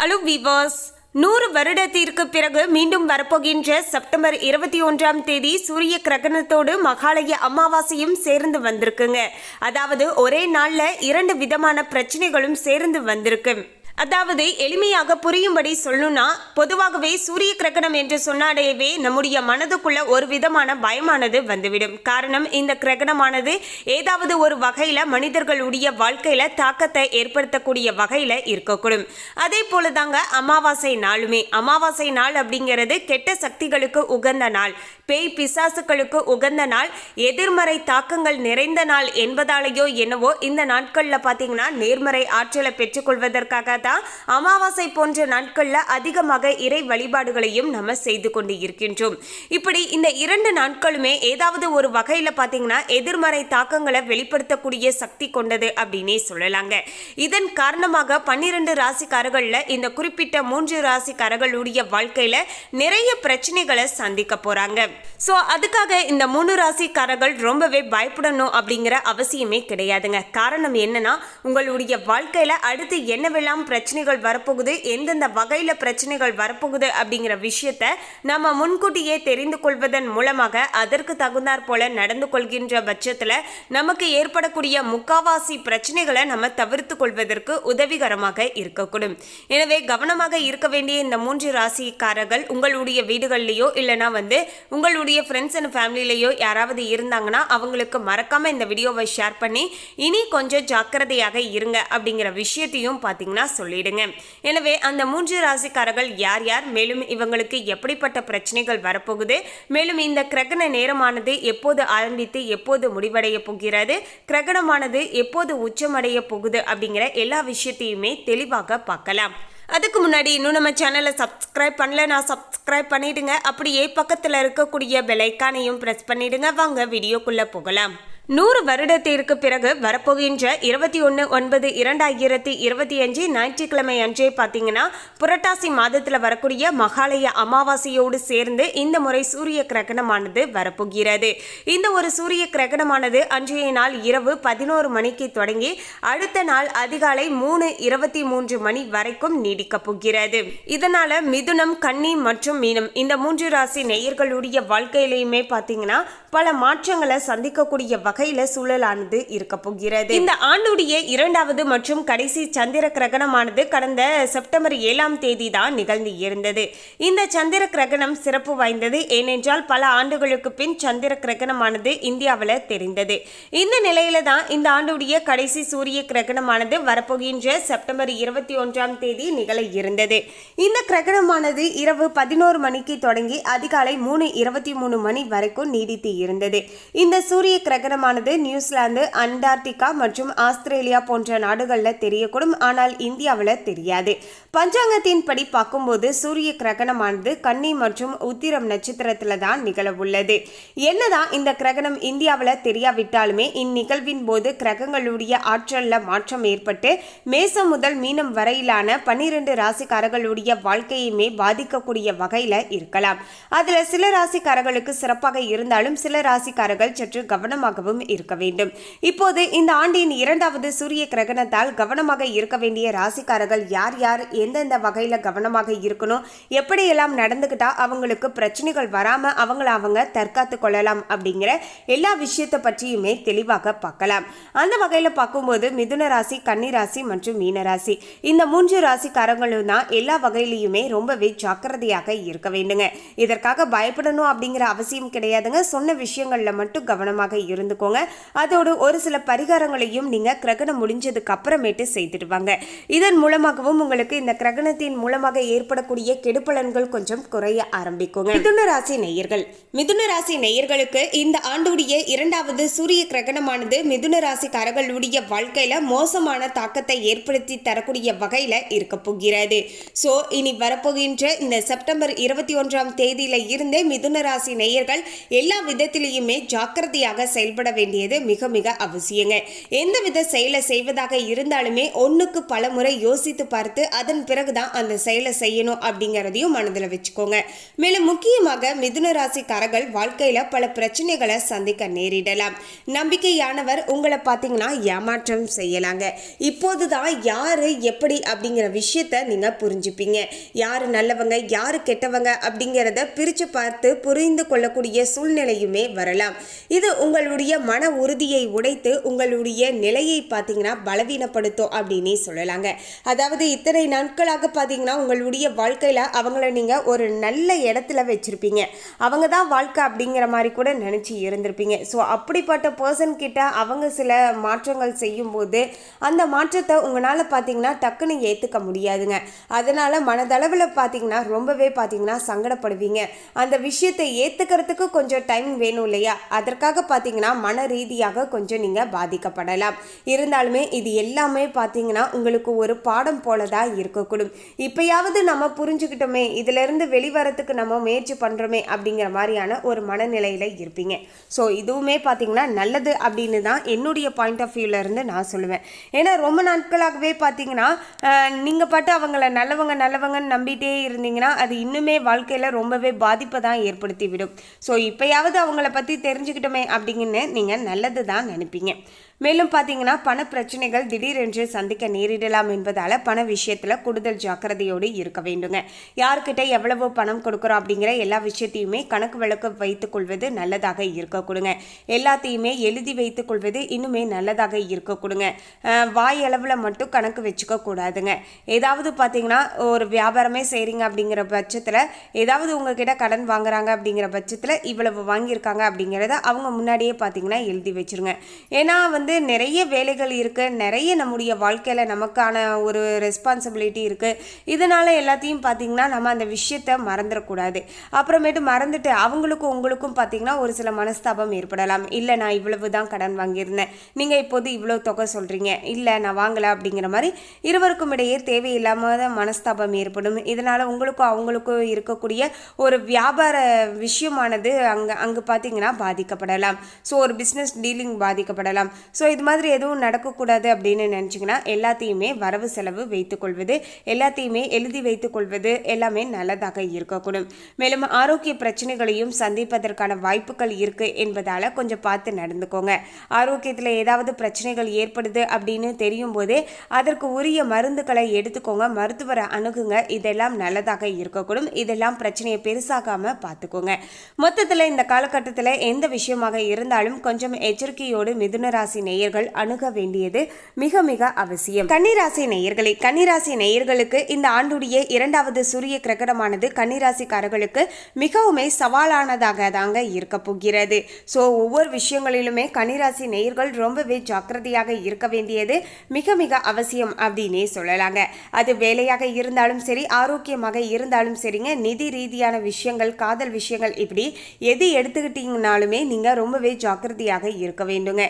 Hello விவாஸ் நூறு வருடத்திற்கு பிறகு மீண்டும் வரப்போகின்ற செப்டம்பர் இருபத்தி ஒன்றாம் தேதி சூரிய கிரகணத்தோடு மகாலய அமாவாசையும் சேர்ந்து வந்திருக்குங்க. அதாவது ஒரே நாளில் இரண்டு விதமான பிரச்சனைகளும் சேர்ந்து வந்திருக்கு. அதாவது எளிமையாக புரியும்படி சொல்லணும்னா பொதுவாகவே சூரிய கிரகணம் என்று சொன்னாலேயே நம்முடைய மனதுக்குள்ள ஒரு விதமான பயமானது வந்துவிடும். காரணம் இந்த கிரகணமானது ஏதாவது ஒரு வகையில மனிதர்களுடைய வாழ்க்கையில தாக்கத்தை ஏற்படுத்தக்கூடிய வகையில இருக்கக்கூடும். அதே போல தாங்க அமாவாசை நாளுமே. அமாவாசை நாள் அப்படிங்கிறது கெட்ட சக்திகளுக்கு உகந்த நாள். பேய் பிசாசுகளுக்கு உகந்த நாள். எதிர்மறை தாக்கங்கள் நிறைந்த நாள் என்பதாலேயோ என்னவோ இந்த நாட்களில் பார்த்தீங்கன்னா நேர்மறை ஆற்றலை பெற்றுக்கொள்வதற்காக தான் அமாவாசை போன்ற நாட்களில் அதிகமாக இறை வழிபாடுகளையும் நம்ம செய்து கொண்டு இருக்கின்றோம். இப்படி இந்த இரண்டு நாட்களுமே ஏதாவது ஒரு வகையில் பார்த்தீங்கன்னா எதிர்மறை தாக்கங்களை வெளிப்படுத்தக்கூடிய சக்தி கொண்டது அப்படின்னே சொல்லலாங்க. இதன் காரணமாக பன்னிரண்டு ராசிக்காரர்களில் இந்த குறிப்பிட்ட மூன்று ராசிக்காரர்களுடைய வாழ்க்கையில நிறைய பிரச்சனைகளை சந்திக்க போறாங்க. ஸோ அதுக்காக இந்த மூணு ராசிக்காரர்கள் ரொம்பவே பயப்படணும் அப்படிங்கிற அவசியமே கிடையாதுங்க. காரணம் என்னன்னா உங்களுடைய வாழ்க்கையில அடுத்து என்னவெல்லாம் பிரச்சனைகள் வரப்போகுது எந்தெந்த வகையில் பிரச்சனைகள் வரப்போகுது அப்படிங்கிற விஷயத்த நம்ம முன்கூட்டியே தெரிந்து கொள்வதன் மூலமாக அதற்கு தகுந்தாற் போல நடந்து கொள்கின்ற பட்சத்தில் நமக்கு ஏற்படக்கூடிய முக்காவாசி பிரச்சனைகளை நம்ம தவிர்த்து கொள்வதற்கு உதவிகரமாக இருக்கக்கூடும். எனவே கவனமாக இருக்க வேண்டிய இந்த மூன்று ராசிக்காரர்கள் உங்களுடைய வீடுகள்லையோ இல்லைனா வந்து உங்களுடைய ஃப்ரெண்ட்ஸ் அண்ட் ஃபேமிலிலேயோ யாராவது இருந்தாங்கன்னா அவங்களுக்கு மறக்காம இந்த வீடியோவை ஷேர் பண்ணி இனி கொஞ்சம் ஜாக்கிரதையாக இருங்க அப்படிங்கிற விஷயத்தையும் பார்த்தீங்கன்னா சொல்லிடுங்க. எனவே அந்த மூன்று ராசிக்காரர்கள் யார் யார்? மேலும் இவங்களுக்கு எப்படிப்பட்ட பிரச்சனைகள் வரப்போகுது? மேலும் இந்த கிரகண நேரமானது எப்போது ஆரம்பித்து எப்போது முடிவடைய போகிறது? கிரகணமானது எப்போது உச்சமடைய போகுது? அப்படிங்கிற எல்லா விஷயத்தையுமே தெளிவாக பார்க்கலாம். அதுக்கு முன்னாடி இன்னும் நம்ம சேனலை சப்ஸ்கிரைப் பண்ணல நான் சப்ஸ்கிரைப் பண்ணிடுங்க. அப்படியே பக்கத்தில் இருக்கக்கூடிய பெலைக்கானையும் ப்ரெஸ் பண்ணிடுங்க. வாங்க வீடியோக்குள்ளே போகலாம். நூறு வருடத்திற்கு பிறகு வரப்போகின்ற இருபத்தி ஒன்று ஒன்பது இரண்டாயிரத்தி இருபத்தி அஞ்சு ஞாயிற்றுக்கிழமை அன்றே பார்த்தீங்கன்னா புரட்டாசி மாதத்தில் வரக்கூடிய மகாலய அமாவாசையோடு சேர்ந்து இந்த முறை சூரிய கிரகணமானது வரப்போகிறது. இந்த ஒரு சூரிய கிரகணமானது அன்றைய நாள் இரவு பதினோரு மணிக்கு தொடங்கி அடுத்த நாள் அதிகாலை மூணு இருபத்தி மூன்று மணி வரைக்கும் நீடிக்கப் போகிறது. இதனால மிதுனம் கன்னி மற்றும் மீனம் இந்த மூன்று ராசி நேயர்களுடைய வாழ்க்கையிலையுமே பார்த்தீங்கன்னா பல மாற்றங்களை சந்திக்கக்கூடிய வகையில சூழலானது இருக்க போகிறது. இந்த ஆண்டுடைய இரண்டாவது மற்றும் கடைசி சந்திர கிரகணமானது கடந்த செப்டம்பர் ஏழாம் தேதி தான் நிகழ்ந்து இருந்தது. இந்த சந்திர கிரகணம் சிறப்பு வாய்ந்தது. ஏனென்றால் பல ஆண்டுகளுக்கு பின் சந்திர கிரகணமானது இந்தியாவில் தெரிந்தது. இந்த நிலையில தான் இந்த ஆண்டுடைய கடைசி சூரிய கிரகணமானது வரப்போகின்ற செப்டம்பர் இருபத்தி ஒன்றாம் தேதி நிகழ இருந்தது. இந்த கிரகணமானது இரவு பதினோரு மணிக்கு தொடங்கி அதிகாலை மூணு இருபத்தி மூணு மணி வரைக்கும் நீடித்து இருந்தது. இந்த சூரிய கிரகணமானது நியூசிலாந்து அண்டார்டிகா மற்றும் ஆஸ்திரேலியா போன்ற நாடுகளில் தெரியக்கூடும். ஆனால் இந்தியாவில் தெரியாது. பஞ்சாங்கத்தின் படி பார்க்கும்போது சூரிய கிரகணமானது கன்னி மற்றும் உத்திரம் நட்சத்திரத்தில் தான் நிகழவுள்ளது. என்னதான் இந்த கிரகணம் இந்தியாவில் தெரியாவிட்டாலுமே இந்நிகழ்வின் போது கிரகங்களுடைய ஆற்றலில் மாற்றம் ஏற்பட்டு மேசம் முதல் மீனம் வரையிலான பன்னிரண்டு ராசிக்காரர்களுடைய வாழ்க்கையுமே பாதிக்கக்கூடிய வகையில் இருக்கலாம். அதில் சில ராசிக்காரர்களுக்கு சிறப்பாக இருந்தாலும் சில ராசிக்காரர்கள் சற்று கவனமாகவும் இருக்க வேண்டும். இப்போது இந்த ஆண்டின் இரண்டாவது சூரிய கிரகணத்தால் கவனமாக இருக்க வேண்டிய ராசிக்காரர்கள் யார் யார் எந்தெந்த வகையில் கவனமாக இருக்கணும் எப்படியெல்லாம் நடந்துக்கிட்டா அவங்களுக்கு பிரச்சனைகள் வராமல் அவங்கள அவங்க தற்காத்து கொள்ளலாம் அப்படிங்கிற எல்லா விஷயத்தை பற்றியுமே தெளிவாக பார்க்கலாம். அந்த வகையில் பார்க்கும்போது மிதுன ராசி கன்னிராசி மற்றும் மீனராசி இந்த மூன்று ராசிக்காரங்களும் தான் எல்லா வகையிலையுமே ரொம்பவே ஜாக்கிரதையாக இருக்க வேண்டுங்க. இதற்காக பயப்படணும் அப்படிங்கிற அவசியம் கிடையாதுங்க. சொன்ன விஷயங்களில் மட்டும் கவனமாக பார்த்துக்கோங்க அதோடு ஒரு சில பரிகாரங்களையும் நீங்கள் கிரகணம் முடிஞ்சதுக்கு அப்புறமேட்டு செய்துடுவாங்க. இதன் மூலமாகவும் உங்களுக்கு இந்த கிரகணத்தின் மூலமாக ஏற்படக்கூடிய கெடுபலன்கள் கொஞ்சம் குறைய ஆரம்பிக்குங்க. மிதுன ராசி நேயர்கள். மிதுன ராசி நேயர்களுக்கு இந்த ஆண்டுடைய இரண்டாவது சூரிய கிரகணமானது மிதுன ராசிக்காரர்களுடைய வாழ்க்கையில மோசமான தாக்கத்தை ஏற்படுத்தி தரக்கூடிய வகையில இருக்க போகிறது. ஸோ இனி வரப்போகின்ற இந்த செப்டம்பர் இருபத்தி ஒன்றாம் தேதியில இருந்தே மிதுன ராசி நேயர்கள் எல்லா விதத்திலையுமே ஜாக்கிரதையாக செயல்பட வேண்டியது மிக மிக அவசியங்க. எந்தவித செயலை செய்வதாக இருந்தாலுமே ஒன்றுக்கு பல முறை யோசித்து பார்த்து அதன் பிறகுதான் அந்த செயலை செய்யணும் அப்படிங்கிறதையும் மனதில் வச்சுக்கோங்க. மேலும் முக்கியமாக மிதுன ராசிக்காரர்கள் வாழ்க்கையில் பல பிரச்சனைகளை சந்திக்க நேரிடலாம். நம்பிக்கையானவர் உங்களை பார்த்தீங்கன்னா ஏமாற்றம் செய்யலாங்க. இப்போதுதான் யாரு எப்படி அப்படிங்கிற விஷயத்த நீங்கள் புரிஞ்சுப்பீங்க. யார் நல்லவங்க யார் கெட்டவங்க அப்படிங்கிறத பிரித்து பார்த்து புரிந்து கொள்ளக்கூடிய சூழ்நிலையுமே வரலாம். இது உங்களுடைய மன உறுதியை உடைத்து உங்களுடைய நிலையை பார்த்தீங்கன்னா பலவீனப்படுத்தும் அப்படின்னே சொல்லலாங்க. அதாவது இத்தனை நாட்களாக பார்த்தீங்கன்னா உங்களுடைய வாழ்க்கையில் அவங்கள நீங்கள் ஒரு நல்ல இடத்துல வச்சுருப்பீங்க. அவங்க தான் வாழ்க்கை அப்படிங்கிற மாதிரி கூட நினச்சி இருந்திருப்பீங்க. ஸோ அப்படிப்பட்ட பர்சன் கிட்ட அவங்க சில மாற்றங்கள் செய்யும்போது அந்த மாற்றத்தை உங்களால் பார்த்தீங்கன்னா டக்குன்னு ஏற்றுக்க முடியாதுங்க. அதனால் மனதளவில் பார்த்தீங்கன்னா ரொம்பவே பார்த்தீங்கன்னா சங்கடப்படுவீங்க. அந்த விஷயத்தை ஏற்றுக்கிறதுக்கு கொஞ்சம் டைம் வேணும் இல்லையா? அதற்காக பார்த்தீங்கன்னா மன ரீதியாக கொஞ்சம் நீங்கள் பாதிக்கப்படலாம். இருந்தாலுமே இது எல்லாமே பார்த்தீங்கன்னா உங்களுக்கு ஒரு பாடம் போல தான் இருக்கக்கூடும். இப்பயாவது நம்ம புரிஞ்சுக்கிட்டோமே இதிலிருந்து வெளிவரத்துக்கு நம்ம முயற்சி பண்ணுறோமே அப்படிங்கிற மாதிரியான ஒரு மனநிலையில் இருப்பீங்க. ஸோ இதுவுமே பார்த்தீங்கன்னா நல்லது அப்படின்னு தான் என்னுடைய பாயிண்ட் ஆஃப் இருந்து நான் சொல்லுவேன். ஏன்னா ரொம்ப நாட்களாகவே பார்த்தீங்கன்னா நீங்கள் பாட்டு அவங்கள நல்லவங்க நல்லவங்கன்னு நம்பிட்டே இருந்தீங்கன்னா அது இன்னுமே வாழ்க்கையில் ரொம்பவே பாதிப்பை தான் ஏற்படுத்தி விடும் ஸோ இப்போயாவது அவங்கள பற்றி தெரிஞ்சுக்கிட்டோமே அப்படிங்கன்னு நீங்கள் நல்லது தான் நினைப்பீங்க. மேலும் பார்த்தீங்கன்னா பண பிரச்சனைகள் திடீரென்று சந்திக்க நேரிடலாம் என்பதால் பண விஷயத்தில் கூடுதல் ஜாக்கிரதையோடு இருக்க வேண்டுங்க. யார்கிட்ட எவ்வளவு பணம் கொடுக்குறோம் அப்படிங்கிற எல்லா விஷயத்தையுமே கணக்கு வழக்கு வைத்துக் கொள்வது நல்லதாக இருக்க கொடுங்க. எல்லாத்தையுமே எழுதி வைத்துக் கொள்வது இன்னுமே நல்லதாக இருக்க கொடுங்க. வாய் அளவில் மட்டும் கணக்கு வச்சுக்க கூடாதுங்க. ஏதாவது பார்த்தீங்கன்னா ஒரு வியாபாரமே செய்கிறீங்க அப்படிங்கிற பட்சத்தில் ஏதாவது உங்ககிட்ட கடன் வாங்குறாங்க அப்படிங்கிற பட்சத்தில் இவ்வளவு வாங்கியிருக்காங்க அப்படிங்கிறத அவங்க முன்னாடியே பார்த்தீங்கன்னா எழுதி வச்சிருங்க. ஏன்னா வந்து நிறைய வேலைகள் இருக்குது நிறைய நம்முடைய வாழ்க்கையில் நமக்கான ஒரு ரெஸ்பான்சிபிலிட்டி இருக்குது இதனால் எல்லாத்தையும் பார்த்தீங்கன்னா நம்ம அந்த விஷயத்தை மறந்துடக்கூடாது அப்புறமேட்டு மறந்துட்டு அவங்களுக்கும் உங்களுக்கும் பார்த்தீங்கன்னா ஒரு சில மனஸ்தாபம் ஏற்படலாம். இல்லை நான் இவ்வளவு தான் கடன் வாங்கியிருந்தேன். நீங்கள் இப்போது இவ்வளோ தொகை சொல்கிறீங்க இல்லை நான் வாங்கலை அப்படிங்கிற மாதிரி இருவருக்கும் இடையே தேவையில்லாமல் மனஸ்தாபம் ஏற்படும். இதனால் உங்களுக்கும் அவங்களுக்கும் இருக்கக்கூடிய ஒரு வியாபார விஷயமானது அங்கே அங்கே பார்த்தீங்கன்னா பாதிக்கப்படலாம். ஸோ ஒரு பிஸ்னஸ் டீலிங் பாதிக்கப்படலாம். ஸோ இது மாதிரி எதுவும் நடக்கக்கூடாது அப்படின்னு நினச்சிங்கன்னா எல்லாத்தையுமே வரவு செலவு வைத்துக்கொள்வது எல்லாத்தையுமே எழுதி வைத்துக்கொள்வது எல்லாமே நல்லதாக இருக்கக்கூடும். மேலும் ஆரோக்கிய பிரச்சனைகளையும் சந்திப்பதற்கான வாய்ப்புகள் இருக்குது என்பதால் கொஞ்சம் பார்த்து நடந்துக்கோங்க. ஆரோக்கியத்தில் ஏதாவது பிரச்சனைகள் ஏற்படுது அப்படின்னு தெரியும் போதே அதற்கு உரிய மருந்துகளை எடுத்துக்கோங்க மருத்துவரை அணுகுங்க. இதெல்லாம் நல்லதாக இருக்கக்கூடும். இதெல்லாம் பிரச்சனையை பெருசாகாமல் பார்த்துக்கோங்க. மொத்தத்தில் இந்த காலகட்டத்தில் எந்த விஷயமாக இருந்தாலும் கொஞ்சம் எச்சரிக்கையோடு மிதுன ராசி நேயர்கள் அணுக வேண்டியது மிக மிக அவசியம். கன்னிராசி நேயர்களை கன்னிராசி நேயர்களுக்கு இந்த ஆண்டுடைய இரண்டாவது சூரிய கிரகணமானது கன்னிராசிக்காரர்களுக்கு மிகவுமே சவாலானதாக தாங்க இருக்க போகிறது. ஸோ ஒவ்வொரு விஷயங்களிலுமே கன்னிராசி நேயர்கள் ரொம்பவே ஜாக்கிரதையாக இருக்க வேண்டியது மிக மிக அவசியம் அப்படின்னே சொல்லலாங்க. அது வேலையாக இருந்தாலும் சரி ஆரோக்கியமாக இருந்தாலும் சரிங்க. நிதி ரீதியான விஷயங்கள் காதல் விஷயங்கள் இப்படி எது எடுத்துக்கிட்டீங்கனாலுமே நீங்கள் ரொம்பவே ஜாக்கிரதையாக இருக்க வேண்டுங்க.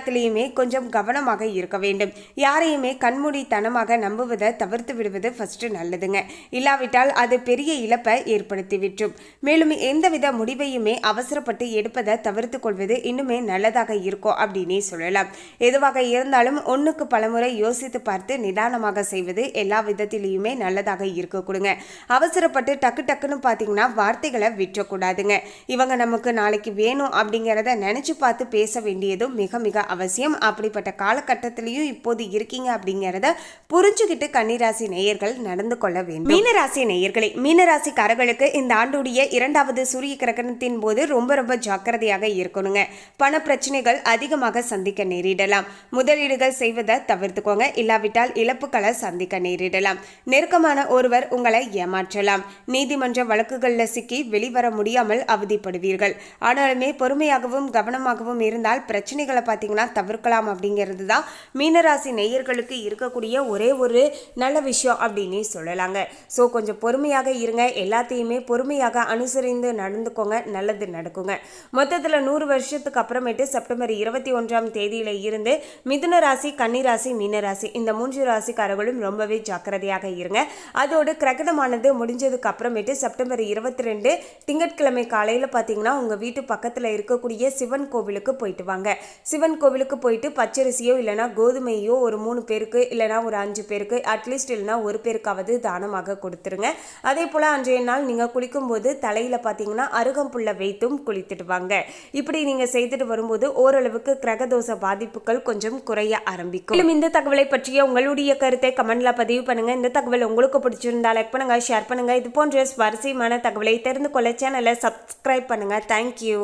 எல்லாத்துலேயுமே கொஞ்சம் கவனமாக இருக்க வேண்டும். யாரையுமே கண்மூடித்தனமாக நம்புவதை தவிர்த்து விடுவது ஃபர்ஸ்ட் நல்லதுங்க. இல்லாவிட்டால் அது பெரிய இழப்பை ஏற்படுத்திவிட்டும் மேலும் எந்தவித முடிவையுமே அவசரப்பட்டு எடுப்பதை தவிர்த்து கொள்வது இன்னுமே நல்லதாக இருக்கும் அப்படின்னே சொல்லலாம். எதுவாக இருந்தாலும் ஒன்றுக்கு பலமுறை யோசித்து பார்த்து நிதானமாக செய்வது எல்லா விதத்திலையுமே நல்லதாக இருக்க கொடுங்க. அவசரப்பட்டு டக்கு டக்குன்னு பார்த்தீங்கன்னா வார்த்தைகளை விற்றக்கூடாதுங்க இவங்க நமக்கு நாளைக்கு வேணும் அப்படிங்கிறத நினச்சி பார்த்து பேச வேண்டியதும் மிக மிக அவசியம். அப்படிப்பட்ட காலகட்டத்திலையும் இப்போது இருக்கீங்க அப்படிங்கிறத புரிஞ்சுக்கிட்டு கன்னிராசி நேயர்கள் நடந்து கொள்ள வேண்டும். மீனராசி நேயர்களே மீனராசிக்காரர்களுக்கு இந்த ஆண்டுடைய இரண்டாவது சூரிய கிரகணத்தின் போது ரொம்ப ரொம்ப ஜாக்கிரதையாக இருக்கணுங்க. பண பிரச்சனைகள் அதிகமாக சந்திக்க நேரிடலாம். முதலீடுகள் செய்வதை தவிர்த்துக்கோங்க. இல்லாவிட்டால் இழப்புகளை சந்திக்க நேரிடலாம். நெருக்கமான ஒருவர் உங்களை ஏமாற்றலாம். நீதிமன்ற வழக்குகளில் சிக்கி வெளிவர முடியாமல் அவதிப்படுவீர்கள். ஆனாலுமே பொறுமையாகவும் கவனமாகவும் இருந்தால் பிரச்சனைகளை பார்த்தீங்கன்னா போனால் தவிர்க்கலாம் அப்படிங்கிறது தான் மீனராசி நேயர்களுக்கு இருக்கக்கூடிய ஒரே ஒரு நல்ல விஷயம் அப்படின்னு சொல்லலாங்க. ஸோ கொஞ்சம் பொறுமையாக இருங்க. எல்லாத்தையுமே பொறுமையாக அனுசரிந்து நடந்துக்கோங்க. நல்லது நடக்குங்க. மொத்தத்தில் நூறு வருஷத்துக்கு அப்புறமேட்டு செப்டம்பர் இருபத்தி ஒன்றாம் தேதியில் இருந்து மிதுன ராசி கன்னிராசி மீனராசி இந்த மூன்று ராசிக்காரர்களும் ரொம்பவே ஜாக்கிரதையாக இருங்க. அதோடு கிரகணமானது முடிஞ்சதுக்கு அப்புறமேட்டு செப்டம்பர் இருபத்தி ரெண்டு திங்கட்கிழமை காலையில் பார்த்தீங்கன்னா உங்கள் வீட்டு பக்கத்தில் இருக்கக்கூடிய சிவன் கோவிலுக்கு போயிட்டு வாங்க. சிவன் கோவில் கோவிலுக்கு போயிட்டு பச்சரிசியோ இல்லைனா கோதுமையோ ஒரு மூணு பேருக்கு இல்லைனா ஒரு அஞ்சு பேருக்கு அட்லீஸ்ட் இல்லைனா ஒரு பேருக்காவது தானமாக கொடுத்துருங்க. அதே போல் அன்றைய நாள் நீங்கள் குளிக்கும்போது தலையில் பார்த்தீங்கன்னா அருகம்புல்ல வைத்தும் குளித்துட்டு வாங்க. இப்படி நீங்கள் செய்துட்டு வரும்போது ஓரளவுக்கு கிரகதோஷ பாதிப்புகள் கொஞ்சம் குறைய ஆரம்பிக்கும். மேலும் இந்த தகவலை பற்றிய உங்களுடைய கருத்தை கமெண்ட்ல பதிவு பண்ணுங்க. இந்த தகவல் உங்களுக்கு பிடிச்சிருந்தா லைக் பண்ணுங்க ஷேர் பண்ணுங்க. இது போன்ற சுவாரஸ்யமான தகவலை தெரிந்து கொள்ள சேனலை சப்ஸ்கிரைப் பண்ணுங்க. தேங்க்யூ